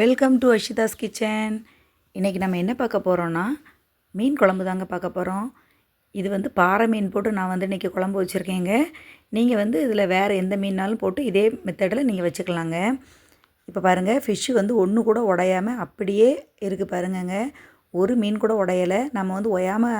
Welcome to அஷிதாஸ் kitchen இன்றைக்கி நம்ம என்ன பார்க்க போகிறோன்னா மீன் குழம்பு தாங்க பார்க்க போகிறோம் இது வந்து பாறை மீன் போட்டு நான் வந்து இன்றைக்கி குழம்பு வச்சுருக்கேங்க. நீங்கள் வந்து இதில் வேறு எந்த மீன்னாலும் போட்டு இதே மெத்தடில் நீங்கள் வச்சுக்கலாங்க. இப்போ பாருங்கள் ஃபிஷ்ஷு வந்து ஒன்று கூட உடையாமல் அப்படியே இருக்குது பாருங்கங்க. ஒரு மீன் கூட உடையலை. நம்ம வந்து ஒயாமல்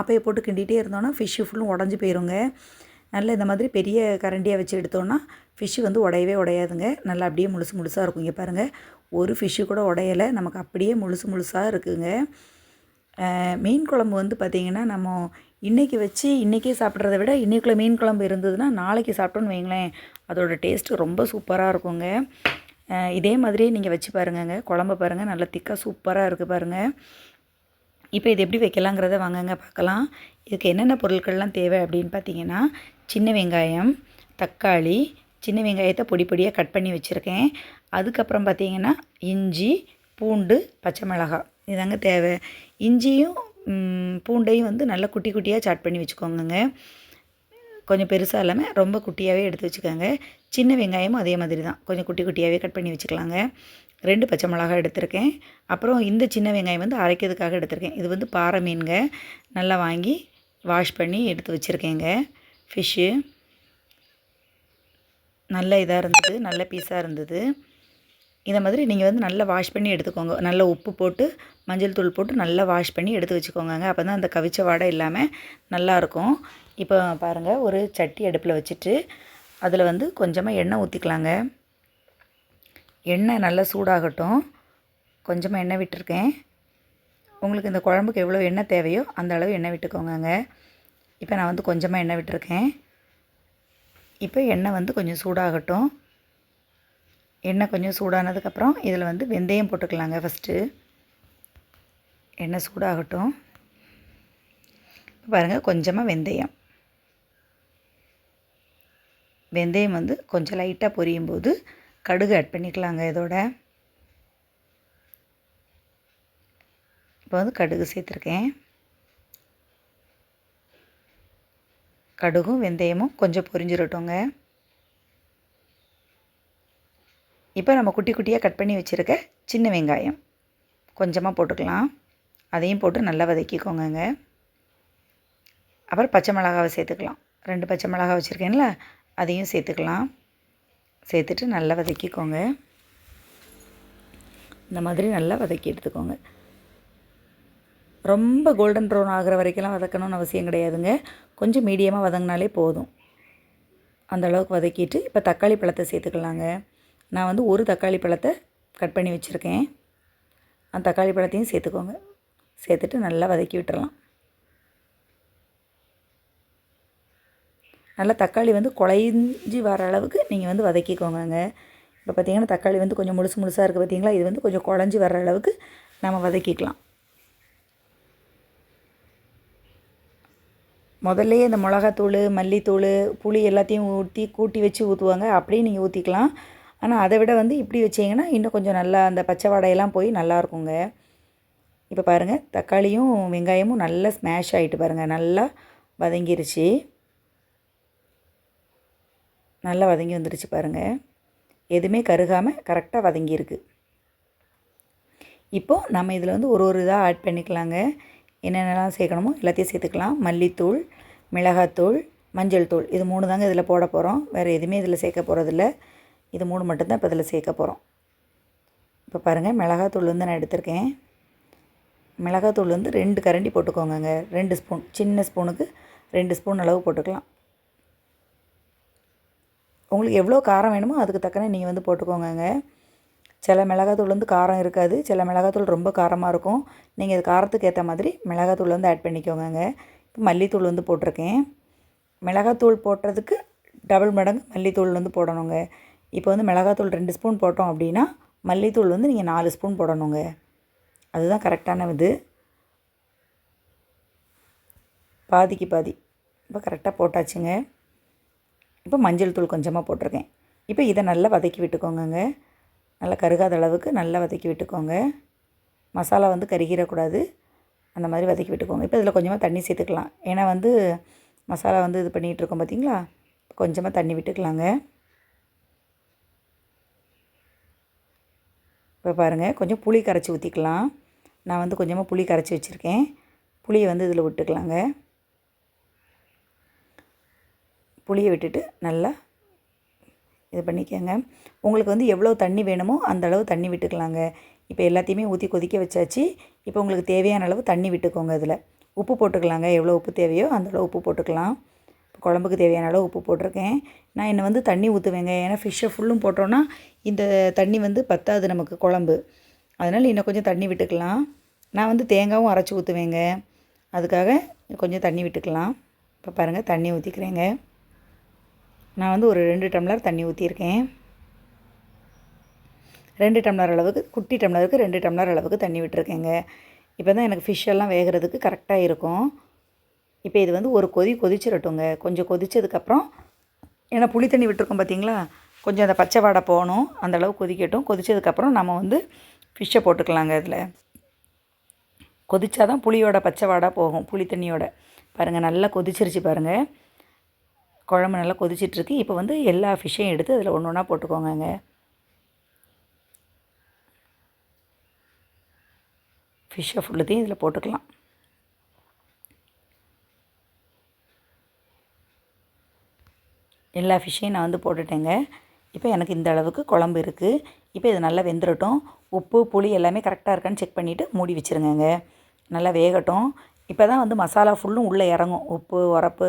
ஆப்பையை போட்டு கிண்டிகிட்டே இருந்தோன்னா ஃபிஷ்ஷு ஃபுல்லும் உடஞ்சி போயிருங்க. நல்ல இந்த மாதிரி பெரிய கரண்டியாக வச்சு எடுத்தோன்னா ஃபிஷ்ஷு வந்து உடையவே உடையாதுங்க. நல்லா அப்படியே முழுசு முழுசாக இருக்கும். இங்கே பாருங்கள் ஒரு ஃபிஷ்ஷு கூட உடையலை. நமக்கு அப்படியே முழுசு முழுசாக இருக்குங்க. மீன் குழம்பு வந்து பார்த்திங்கன்னா நம்ம இன்றைக்கி வச்சு இன்றைக்கே சாப்பிட்றத விட இன்றைக்குள்ள மீன் குழம்பு இருந்ததுன்னா நாளைக்கு சாப்பிட்டோன்னு வைங்களேன். அதோட டேஸ்ட்டு ரொம்ப சூப்பராக இருக்குங்க. இதே மாதிரியே நீங்கள் வச்சு பாருங்கங்க. குழம்பு பாருங்கள் நல்லா திக்காக சூப்பராக இருக்குது பாருங்கள் இப்போ இது எப்படி வைக்கலாங்கிறத வாங்கங்க பார்க்கலாம். இதுக்கு என்னென்ன பொருட்கள்லாம் தேவை அப்படின்னு பார்த்தீங்கன்னா சின்ன வெங்காயம் தக்காளி சின்ன வெங்காயத்தை பொடி பொடியாக கட் பண்ணி வச்சுருக்கேன். அதுக்கப்புறம் பார்த்தீங்கன்னா இஞ்சி பூண்டு பச்சை மிளகாய். இதாங்க தேவை. இஞ்சியும் பூண்டையும் வந்து நல்லா குட்டி குட்டியாக சாட் பண்ணி வச்சுக்கோங்கங்க. கொஞ்சம் பெருசாக இல்லாமல் ரொம்ப குட்டியாகவே எடுத்து வச்சுக்கோங்க. சின்ன வெங்காயமும் அதே மாதிரி தான். கொஞ்சம் குட்டி குட்டியாகவே கட் பண்ணி வச்சுக்கலாங்க. ரெண்டு பச்சை மிளகாய் எடுத்திருக்கேன். அப்புறம் இந்த சின்ன வெங்காயம் வந்து அரைக்கிறதுக்காக எடுத்திருக்கேன். இது வந்து பாறை மீனுங்க. நல்லா வாங்கி வாஷ் பண்ணி எடுத்து வச்சுருக்கேங்க. ஃபிஷ்ஷு. நல்ல இதாக இருந்தது நல்ல பீஸாக இருந்தது. இதை மாதிரி நீங்கள் வந்து நல்லா வாஷ் பண்ணி எடுத்துக்கோங்க. நல்லா உப்பு போட்டு மஞ்சள் தூள் போட்டு நல்லா வாஷ் பண்ணி எடுத்து வச்சுக்கோங்க அப்போ தான் அந்த கவிச்ச வாடை இல்லாமல் நல்லாயிருக்கும் இப்போ பாருங்கள் ஒரு சட்டி அடுப்பில் வச்சுட்டு அதில் வந்து கொஞ்சமாக எண்ணெய் ஊற்றிக்கலாங்க எண்ணெய் நல்லா சூடாகட்டும். கொஞ்சமாக எண்ணெய் விட்டுருக்கேன். உங்களுக்கு இந்த குழம்புக்கு எவ்வளோ எண்ணெய் தேவையோ அந்த அளவு எண்ணெய் விட்டுக்கோங்க இப்போ நான் வந்து கொஞ்சமாக எண்ணெய் விட்டுருக்கேன். இப்போ எண்ணெய் வந்து கொஞ்சம் சூடாகட்டும். எண்ணெய் கொஞ்சம் சூடானதுக்கப்புறம் இதில் வந்து வெந்தயம் போட்டுக்கலாங்க ஃபஸ்ட்டு. எண்ணெய் சூடாகட்டும். பாருங்கள் கொஞ்சமாக வெந்தயம். வெந்தயம் வந்து கொஞ்சம் லைட்டாக பொரியும் போது கடுகு ஆட் பண்ணிக்கலாங்க இதோட. இப்போ வந்து கடுகு சேர்த்துருக்கேன். கடுகும் வெந்தயமும் கொஞ்சம் பொரிஞ்சிடட்டோங்க இப்போ நம்ம குட்டி குட்டியாக கட் பண்ணி வச்சுருக்க சின்ன வெங்காயம் கொஞ்சமாக போட்டுக்கலாம். அதையும் போட்டு நல்லா வதக்கிக்கோங்க அப்புறம் பச்சை மிளகாவை சேர்த்துக்கலாம். ரெண்டு பச்சை மிளகா வச்சுருக்கேன்ல அதையும் சேர்த்துக்கலாம். சேர்த்துட்டு நல்லா வதக்கிக்கோங்க. இந்த மாதிரி நல்லா வதக்கி எடுத்துக்கோங்க. ரொம்ப கோல்டன் ப்ரௌன் ஆகிற வரைக்கும்லாம் வதக்கணும்னு அவசியம் கிடையாதுங்க. கொஞ்சம் மீடியமாக வதங்கினாலே போதும். அந்த அளவுக்கு வதக்கிட்டு இப்போ தக்காளி பழத்தை சேர்த்துக்கலாங்க. நான் வந்து ஒரு தக்காளி பழத்தை கட் பண்ணி வச்சுருக்கேன். அந்த தக்காளி பழத்தையும் சேர்த்துக்கோங்க. சேர்த்துட்டு நல்லா வதக்கி விட்டுறலாம். நல்லா தக்காளி வந்து குழைஞ்சி வர அளவுக்கு நீங்கள் வந்து வதக்கிக்கோங்கங்க. இப்போ பார்த்தீங்கன்னா தக்காளி வந்து கொஞ்சம் முழுசு முழுசாக இருக்குது பார்த்தீங்களா இது வந்து கொஞ்சம் குழஞ்சி வர அளவுக்கு நம்ம வதக்கிக்கலாம். முதல்லையே இந்த மிளகாத்தூள் மல்லித்தூள் புளி எல்லாத்தையும் ஊற்றி கூட்டி வச்சு ஊற்றுவாங்க அப்படியே நீங்கள் ஊற்றிக்கலாம் ஆனால் அதை விட வந்து இப்படி வச்சிங்கன்னா இன்னும் கொஞ்சம் நல்லா அந்த பச்சை வாடையெல்லாம் போய் நல்லாயிருக்குங்க இப்போ பாருங்கள் தக்காளியும் வெங்காயமும் நல்லா ஸ்மாஷ் ஆகிட்டு பாருங்கள் நல்லா வதங்கிருச்சு. நல்லா வதங்கி வந்துருச்சு பாருங்கள் எதுவுமே கருகாமல் கரெக்டாக வதங்கியிருக்கு. இப்போது நம்ம இதில் வந்து ஒரு ஒரு இதாக ஆட் பண்ணிக்கலாங்க. என்னென்னலாம் சேர்க்கணுமோ எல்லாத்தையும் சேர்த்துக்கலாம். மல்லித்தூள் மிளகாத்தூள் மஞ்சள் தூள். இது மூணு தாங்க இதில் போட போகிறோம். வேறு எதுவுமே இதில் சேர்க்க போகிறதில்ல. இது மூணு மட்டும்தான் இப்போ இதில் சேர்க்க போகிறோம். இப்போ பாருங்கள் மிளகாத்தூள் வந்து நான் எடுத்திருக்கேன். மிளகாத்தூள் வந்து ரெண்டு கரண்டி போட்டுக்கோங்க ரெண்டு ஸ்பூன் சின்ன ஸ்பூனுக்கு ரெண்டு ஸ்பூன் அளவு போட்டுக்கலாம். உங்களுக்கு எவ்வளோ காரம் வேணுமோ அதுக்கு தக்கன நீங்கள் வந்து போட்டுக்கோங்க சில மிளகாத்தூள் வந்து காரம் இருக்காது. சில மிளகாத்தூள் ரொம்ப காரமாக இருக்கும். நீங்கள் இது காரத்துக்கு ஏற்ற மாதிரி மிளகாத்தூள் வந்து ஆட் பண்ணிக்கோங்க இப்போ மல்லித்தூள் வந்து போட்டிருக்கேன். மிளகாத்தூள் போடுறதுக்கு டபுள் மடங்கு மல்லித்தூள் வந்து போடணுங்க. இப்போ வந்து மிளகாத்தூள் ரெண்டு ஸ்பூன் போட்டோம் அப்படின்னா மல்லித்தூள் வந்து நீங்கள் நாலு ஸ்பூன் போடணுங்க. அதுதான் கரெக்டான இது. பாதிக்கு பாதி. இப்போ கரெக்டாக போட்டாச்சுங்க. இப்போ மஞ்சள் தூள் கொஞ்சமாக போட்டிருக்கேன். இப்போ இதை நல்லா வதக்கி விட்டுக்கோங்க நல்லா கருகாத அளவுக்கு நல்லா வதக்கி விட்டுக்கோங்க. மசாலா வந்து கருகிடக்கூடாது அந்த மாதிரி வதக்கி விட்டுக்கோங்க. இப்போ இதில் கொஞ்சமாக தண்ணி சேர்த்துக்கலாம். ஏன்னா வந்து மசாலா வந்து இது பண்ணிகிட்ருக்கோம் பார்த்தீங்களா? கொஞ்சமாக தண்ணி விட்டுக்கலாங்க. இப்போ பாருங்கள் கொஞ்சம் புளி கரைச்சி ஊற்றிக்கலாம். நான் வந்து கொஞ்சமாக புளி கரைச்சி வச்சுருக்கேன். புளியை வந்து இதில் விட்டுக்கலாங்க. புளியை விட்டுட்டு நல்லா இது பண்ணிக்கோங்க. உங்களுக்கு வந்து எவ்வளோ தண்ணி வேணுமோ அந்த அளவு தண்ணி விட்டுக்கலாங்க. இப்போ எல்லாத்தையுமே ஊற்றி கொதிக்க வச்சாச்சு. இப்போ உங்களுக்கு தேவையான அளவு தண்ணி விட்டுக்கோங்க இதில். உப்பு போட்டுக்கலாங்க. எவ்வளோ உப்பு தேவையோ அந்த அளவு உப்பு போட்டுக்கலாம். இப்போ குழம்புக்கு தேவையான அளவு உப்பு போட்டிருக்கேன். நான் என்னை வந்து தண்ணி ஊற்றுவேங்க ஏன்னா ஃபிஷ்ஷை ஃபுல்லும் போட்டோன்னா இந்த தண்ணி வந்து பத்தாது நமக்கு குழம்பு. அதனால் இன்னும் கொஞ்சம் தண்ணி விட்டுக்கலாம். நான் வந்து தேங்காயும் அரைச்சி ஊற்றுவேங்க அதுக்காக கொஞ்சம் தண்ணி விட்டுக்கலாம். இப்போ பாருங்கள் தண்ணி ஊற்றிக்கிறேங்க நான் வந்து ஒரு ரெண்டு டம்ளர் தண்ணி ஊற்றிருக்கேன் ரெண்டு டம்ளர் அளவுக்கு குட்டி டம்ளருக்கு ரெண்டு டம்ளர் அளவுக்கு தண்ணி விட்டுருக்கேங்க. இப்போ தான் எனக்கு ஃபிஷ் எல்லாம் வேகிறதுக்கு கரெக்டாக இருக்கும். இப்போ இது வந்து ஒரு கொதி கொதிச்சிடட்டுங்க கொஞ்சம் கொதித்ததுக்கப்புறம் ஏன்னா புளி தண்ணி விட்டுருக்கோம் பார்த்தீங்களா? கொஞ்சம் அந்த பச்சை வாடை போகணும். அந்தளவு கொதிக்கட்டும். கொதித்ததுக்கப்புறம் நம்ம வந்து ஃபிஷ்ஷை போட்டுக்கலாங்க இதில். கொதித்தா தான் புளியோட பச்சை வாடை போகும். புளி தண்ணியோட. பாருங்கள் நல்லா கொதிச்சிருச்சு பாருங்கள் குழம்பு நல்லா கொதிச்சிட்ருக்கு. இப்போ வந்து எல்லா ஃபிஷ்ஷையும் எடுத்து அதில் ஒன்று ஒன்றா போட்டுக்கோங்க ஃபிஷ்ஷை ஃபுல்லுத்தையும் இதில் போட்டுக்கலாம். எல்லா ஃபிஷ்ஷையும் நான் வந்து போட்டுட்டேங்க. இப்போ எனக்கு இந்த அளவுக்கு குழம்பு இருக்குது இப்போ இது நல்லா வெந்துடட்டும் உப்பு புளி எல்லாமே கரெக்டாக இருக்கான்னு செக் பண்ணிவிட்டு மூடி வச்சுருங்கங்க. நல்லா வேகட்டும். இப்போ தான் வந்து மசாலா ஃபுல்லும் உள்ளே இறங்கும். உப்பு உரப்பு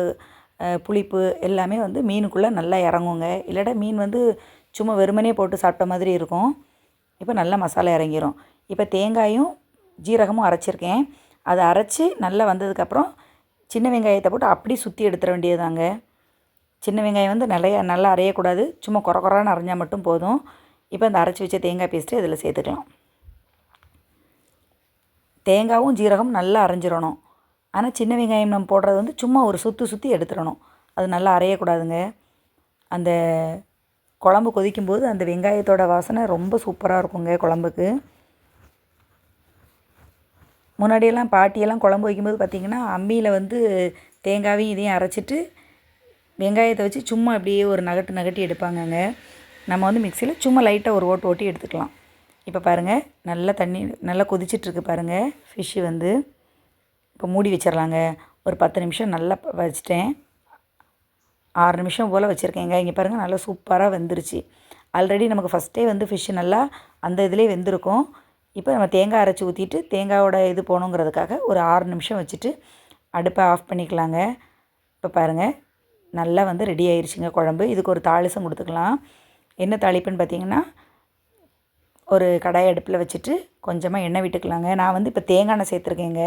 புளிப்பு எல்லாமே வந்து மீனுக்குள்ளே நல்லா இறங்குங்க. இல்லாட்டா மீன் வந்து சும்மா வெறுமனே போட்டு சாப்பிட்ட மாதிரி இருக்கும். இப்போ நல்லா மசாலா இறங்கிரும். இப்போ தேங்காயும் ஜீரகமும் அரைச்சிருக்கேன். அதை அரைச்சி நல்லா வந்ததுக்கப்புறம் சின்ன வெங்காயத்தை போட்டு அப்படி சுற்றி எடுத்துட வேண்டியதுதாங்க. சின்ன வெங்காயம் வந்து நிறைய நல்லா அரையக்கூடாது. சும்மா குறை குறான்னு அரைஞ்சால் மட்டும் போதும். இப்போ அந்த அரைச்சி வச்ச தேங்காய் பேஸ்ட்டு இதில் சேர்த்துக்கலாம். தேங்காயும் ஜீரகம் நல்லா அரைஞ்சிடணும். ஆனால் சின்ன வெங்காயம் நம்ம போடுறது வந்து சும்மா ஒரு சுற்றி சுற்றி எடுத்துடணும். அது நல்லா அரையக்கூடாதுங்க. அந்த குழம்பு கொதிக்கும்போது அந்த வெங்காயத்தோட வாசனை ரொம்ப சூப்பராக இருக்குங்க குழம்புக்கு. முன்னாடியெல்லாம் பாட்டியெல்லாம் குழம்பு வைக்கும்போது பார்த்திங்கன்னா அம்மியில் வந்து தேங்காயும் இதையும் அரைச்சிட்டு வெங்காயத்தை வச்சு சும்மா அப்படியே ஒரு நகட்டு நகட்டி எடுப்பாங்கங்க. நம்ம வந்து மிக்சியில் சும்மா லைட்டாக ஒரு ஓட்டு ஓட்டி எடுத்துக்கலாம். இப்போ பாருங்கள் நல்லா தண்ணி நல்லா கொதிச்சிட்ருக்கு பாருங்கள் ஃபிஷ்ஷு வந்து. இப்போ மூடி வச்சிடலாங்க. ஒரு பத்து நிமிஷம் நல்லா வச்சிட்டேன். ஆறு நிமிஷம் போல் வச்சுருக்கேங்க. இங்கே பாருங்கள் நல்லா சூப்பராக வெந்துருச்சு. ஆல்ரெடி நமக்கு ஃபஸ்ட்டே வந்து ஃபிஷ்ஷு நல்லா அந்த இதிலே வெந்திருக்கும். இப்போ நம்ம தேங்காய் அரைச்சி ஊற்றிட்டு தேங்காயோட இது போகணுங்கிறதுக்காக ஒரு ஆறு நிமிஷம் வச்சுட்டு அடுப்பை ஆஃப் பண்ணிக்கலாங்க. இப்போ பாருங்கள் நல்லா வந்து ரெடி ஆயிடுச்சுங்க குழம்பு. இதுக்கு ஒரு தாளிசம் கொடுத்துக்கலாம். என்ன தாளிப்புன்னு பார்த்தீங்கன்னா ஒரு கடாய் அடுப்பில் வச்சுட்டு கொஞ்சமாக எண்ணெய் விட்டுக்கலாங்க. நான் வந்து இப்போ தேங்காய் எண்ணெய் சேர்த்துருக்கேங்க.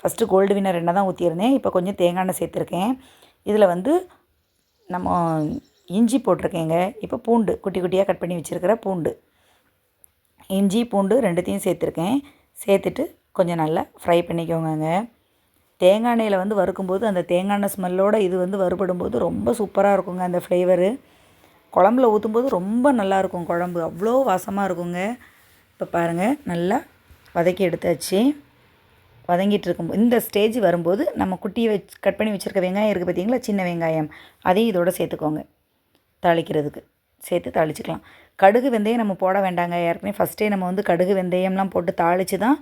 ஃபஸ்ட்டு கோல்டு வினர் எண்ணெய் தான் ஊற்றியிருந்தேன் இப்போ கொஞ்சம் தேங்காய் எண்ணெய் சேர்த்துருக்கேன். இதில் வந்து நம்ம இஞ்சி போட்டிருக்கேங்க. இப்போ பூண்டு குட்டி குட்டியாக கட் பண்ணி வச்சுருக்கிற பூண்டு. இஞ்சி பூண்டு ரெண்டுத்தையும் சேர்த்துருக்கேன். சேர்த்துட்டு கொஞ்சம் நல்லா ஃப்ரை பண்ணிக்கோங்கங்க. தேங்காய் எண்ணெயில் வந்து வறுக்கும்போது அந்த தேங்காய் எண்ணெய் ஸ்மெல்லோடு இது வந்து வறுபடும்போது ரொம்ப சூப்பராக இருக்குங்க அந்த ஃப்ளேவரு குழம்புல ஊற்றும்போது ரொம்ப நல்லாயிருக்கும் குழம்பு. அவ்வளோ வாசமாக இருக்குங்க. இப்போ பாருங்கள் நல்லா வதக்கி எடுத்தாச்சு. வதங்கிட்டு இருக்கும். இந்த ஸ்டேஜ் வரும்போது நம்ம குட்டியை வச்சு கட் பண்ணி வச்சுருக்க வெங்காயம் இருக்குது பார்த்தீங்களா சின்ன வெங்காயம். அதையும் இதோட சேர்த்துக்கோங்க. தாளிக்கிறதுக்கு. சேர்த்து தாளிச்சிக்கலாம். கடுகு வெந்தயம் நம்ம போட வேண்டாங்க. ஏற்கனவே ஃபஸ்ட்டே நம்ம வந்து கடுகு வெந்தயம்லாம் போட்டு தாளித்து தான்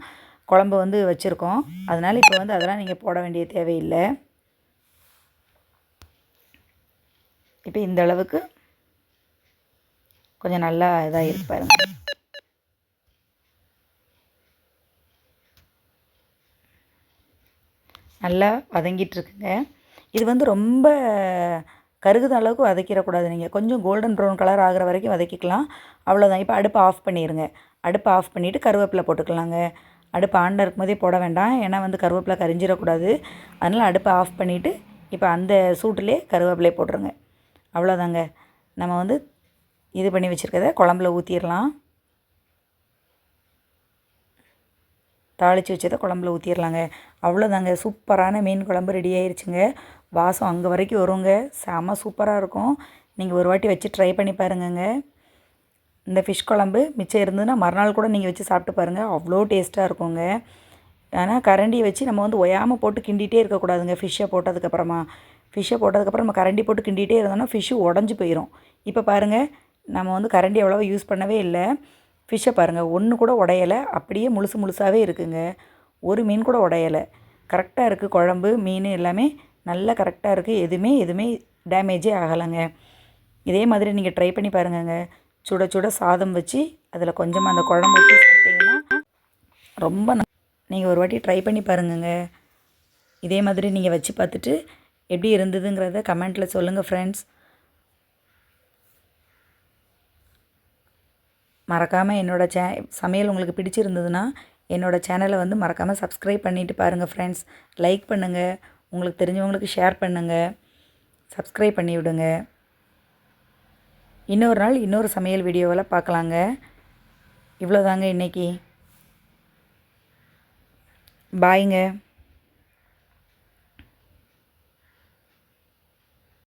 குழம்பு வந்து வச்சுருக்கோம். அதனால் இப்போ வந்து அதெல்லாம் நீங்கள் போட வேண்டிய தேவையில்லை. இப்போ இந்த அளவுக்கு கொஞ்சம் நல்லா இதாக இருப்பாருங்க நல்லா வதங்கிட்டு இருக்குங்க இது வந்து ரொம்ப கருகுத அளவுக்கு வதக்கிடக்கூடாது நீங்கள் கொஞ்சம் கோல்டன் ப்ரௌன் கலர் ஆகிற வரைக்கும் வதக்கிக்கலாம். அவ்வளோதான் இப்போ அடுப்பை ஆஃப் பண்ணிடுங்க அடுப்பை ஆஃப் பண்ணிவிட்டு கருவேப்பிலை போட்டுக்கலாங்க. அடுப்பு ஆண்டில் இருக்கும்போதே போட வேண்டாம். ஏன்னா வந்து கருவேப்பிலை கரிஞ்சிடக்கூடாது. அதனால் அடுப்பை ஆஃப் பண்ணிவிட்டு இப்போ அந்த சூட்டிலே கருவேப்பிலை போட்டுருங்க. அவ்வளோதாங்க நம்ம வந்து இது பண்ணி வச்சுருக்கத குழம்புல ஊற்றிடலாம் தாளித்து வச்சதை குழம்புல ஊற்றிடலாங்க அவ்வளோதாங்க சூப்பரான மீன் குழம்பு ரெடி ஆயிடுச்சுங்க வாசம் அங்கே வரைக்கும் வருங்க. செம சூப்பராக இருக்கும். நீங்கள் ஒரு வாட்டி வச்சு ட்ரை பண்ணி பாருங்கங்க. இந்த ஃபிஷ் குழம்பு மிச்சம் இருந்ததுன்னா மறுநாள் கூட நீங்கள் வச்சு சாப்பிட்டு பாருங்கள் அவ்வளோ டேஸ்ட்டாக இருக்குங்க. ஆனால் கரண்டியை வச்சு நம்ம வந்து ஒயாமல் போட்டு கிண்டிகிட்டே இருக்கக்கூடாதுங்க ஃபிஷ்ஷை போட்டதுக்கப்புறமா ஃபிஷ்ஷை போட்டதுக்கப்புறம் நம்ம கரண்டி போட்டு கிண்டிகிட்டே இருந்தோம்னா ஃபிஷ்ஷு உடஞ்சி போயிடும் இப்போ பாருங்கள் நம்ம வந்து கரண்டி அவ்வளோவா யூஸ் பண்ணவே இல்லை. ஃபிஷ்ஷை பாருங்கள் ஒன்று கூட உடையலை. அப்படியே முழுசு முழுசாகவே இருக்குங்க. ஒரு மீன் கூட உடையலை. கரெக்டாக இருக்குது குழம்பு மீன் எல்லாமே நல்லா கரெக்டாக இருக்குது எதுவுமே எதுவுமே டேமேஜே ஆகலைங்க. இதே மாதிரி நீங்கள் ட்ரை பண்ணி பாருங்கங்க. சுட சுட சாதம் வச்சு அதில் கொஞ்சமாக அந்த குழம்பு ஊற்றி சாப்பிட்டீங்கன்னா ரொம்ப நீங்கள் ஒரு வாட்டி ட்ரை பண்ணி பாருங்கங்க. இதே மாதிரி நீங்கள் வச்சு பார்த்துட்டு எப்படி இருந்ததுங்கிறத கமெண்ட்டில் சொல்லுங்கள் ஃப்ரெண்ட்ஸ் மறக்காமல் என்னோடய சே சமையல் உங்களுக்கு பிடிச்சிருந்ததுன்னா என்னோடய சேனலை வந்து மறக்காமல் சப்ஸ்கிரைப் பண்ணிவிட்டு பாருங்கள் ஃப்ரெண்ட்ஸ் லைக் பண்ணுங்கள் உங்களுக்கு தெரிஞ்சவங்களுக்கு ஷேர் பண்ணுங்கள் சப்ஸ்கிரைப் பண்ணி விடுங்க. இன்னொரு நாள் இன்னொரு சமையல் வீடியோவில் பார்க்கலாங்க. இவ்வளோதாங்க இன்றைக்கி பாய்ங்க